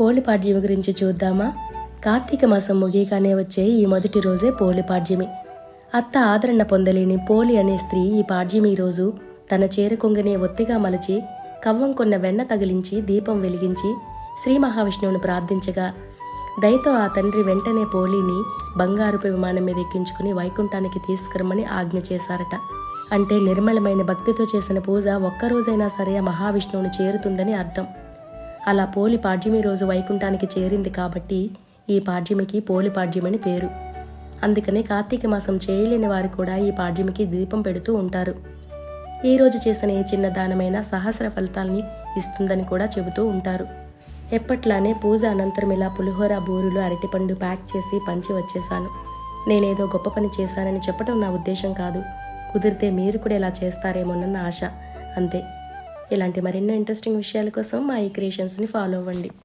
పోలిపాడ్యమి గురించి చూద్దామా? కార్తీక మాసం ముగియగానే వచ్చే ఈ మొదటి రోజే పోలిపాడ్యమి. అత్త ఆదరణ పొందలేని పోలి అనే స్త్రీ ఈ పాడ్యమి రోజు తన చీర కొంగనే ఒత్తిగా మలచి కవ్వం కొన్న వెన్న తగిలించి దీపం వెలిగించి శ్రీ మహావిష్ణువుని ప్రార్థించగా దయతో ఆ తండ్రి వెంటనే పోలిని బంగారుపు విమానం మీద ఎక్కించుకుని వైకుంఠానికి తీసుకురమ్మని ఆజ్ఞ చేశారట. అంటే నిర్మలమైన భక్తితో చేసిన పూజ ఒక్కరోజైనా సరే మహావిష్ణువును మహావిష్ణువుని చేరుతుందని అర్థం. అలా పోలి పాడ్యమి రోజు వైకుంఠానికి చేరింది కాబట్టి ఈ పాడ్యమికి పోలి పాడ్యమని పేరు. అందుకనే కార్తీక మాసం చేయలేని వారు కూడా ఈ పాడ్యమికి దీపం పెడుతూ ఉంటారు. ఈ రోజు చేసిన ఏ చిన్న దానమైన సహస్ర ఫలితాల్ని ఇస్తుందని కూడా చెబుతూ ఉంటారు. ఎప్పట్లానే పూజ అనంతరం ఇలా పులిహోర బూరులు అరటిపండు ప్యాక్ చేసి పంచి వచ్చేశాను. నేనేదో గొప్ప పని చేశానని చెప్పడం నా ఉద్దేశం కాదు. కుదిరితే మీరు కూడా ఇలా చేస్తారేమోనన్న ఆశ. అంతే. ఇలాంటి మరెన్నో ఇంట్రెస్టింగ్ విషయాల కోసం మా ఈ క్రియేషన్స్ని ఫాలో అవ్వండి.